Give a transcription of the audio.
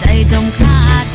ใจจมขาด